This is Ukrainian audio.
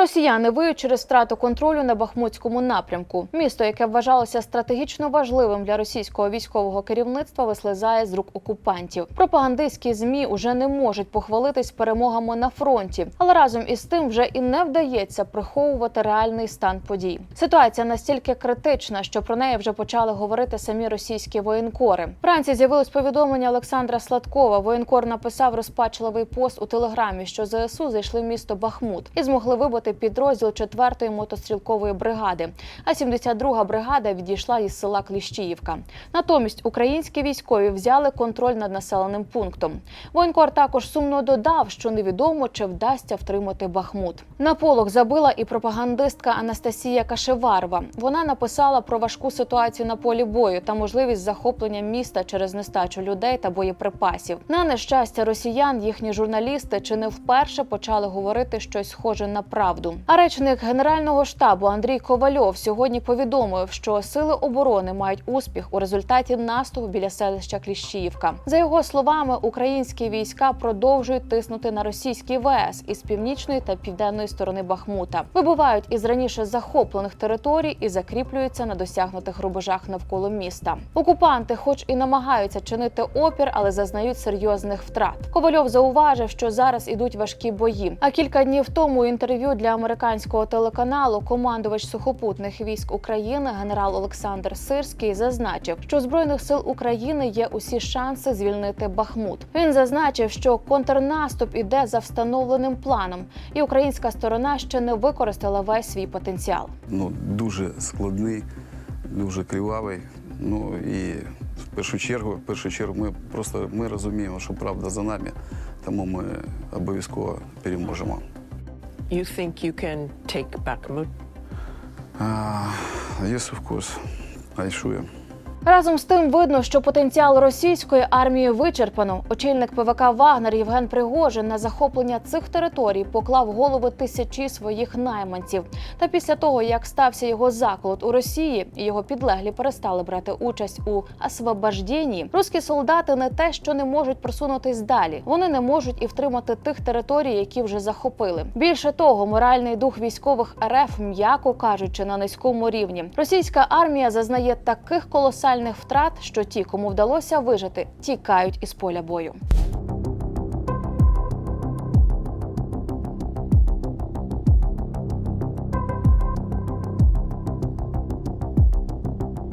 Росіяни виють через втрату контролю на Бахмутському напрямку. Місто, яке вважалося стратегічно важливим для російського військового керівництва, вислизає з рук окупантів. Пропагандистські змі уже не можуть похвалитись перемогами на фронті, але разом із тим вже і не вдається приховувати реальний стан подій. Ситуація настільки критична, що про неї вже почали говорити самі російські воєнкори. Вранці з'явилось повідомлення Олександра Сладкова. Воєнкор написав розпачливий пост у телеграмі, що ЗСУ зайшли в місто Бахмут і змогли вибити підрозділ 4-ї мотострілкової бригади. А 72-га бригада відійшла із села Кліщіївка. Натомість українські військові взяли контроль над населеним пунктом. Воєнкор також сумно додав, що невідомо чи вдасться втримати Бахмут. На полог забила і пропагандистка Анастасія Кашеварова. Вона написала про важку ситуацію на полі бою та можливість захоплення міста через нестачу людей та боєприпасів. На нещастя росіян їхні журналісти чи не вперше почали говорити щось схоже на правду. А речник генерального штабу Андрій Ковальов сьогодні повідомив, що сили оборони мають успіх у результаті наступу біля селища Кліщіївка. За його словами, українські війська продовжують тиснути на російський ВС із північної та південної сторони Бахмута, вибувають із раніше захоплених територій і закріплюються на досягнутих рубежах навколо міста. Окупанти, хоч і намагаються чинити опір, але зазнають серйозних втрат. Ковальов зауважив, що зараз ідуть важкі бої. А кілька днів тому інтерв'ю для американського телеканалу командувач сухопутних військ України генерал Олександр Сирський зазначив, що у збройних сил України є усі шанси звільнити Бахмут. Він зазначив, що контрнаступ іде за встановленим планом, і українська сторона ще не використала весь свій потенціал. ну, дуже складний, дуже кривавий. Ну і в першу чергу, в першу чергу, ми просто ми розуміємо, що правда за нами, тому ми обов'язково переможемо. You think you can take Bakhmut? Uh, yes, of course. I sure. Разом з тим видно, що потенціал російської армії вичерпано. Очільник ПВК Вагнер Євген Пригожин на захоплення цих територій поклав голови тисячі своїх найманців. Та після того, як стався його заколот у Росії, і його підлеглі перестали брати участь у освобожденні, русські солдати не те, що не можуть просунутись далі. Вони не можуть і втримати тих територій, які вже захопили. Більше того, моральний дух військових РФ, м'яко кажучи, на низькому рівні. Російська армія зазнає таких колосальних втрат, що ті, кому вдалося вижити, тікають із поля бою.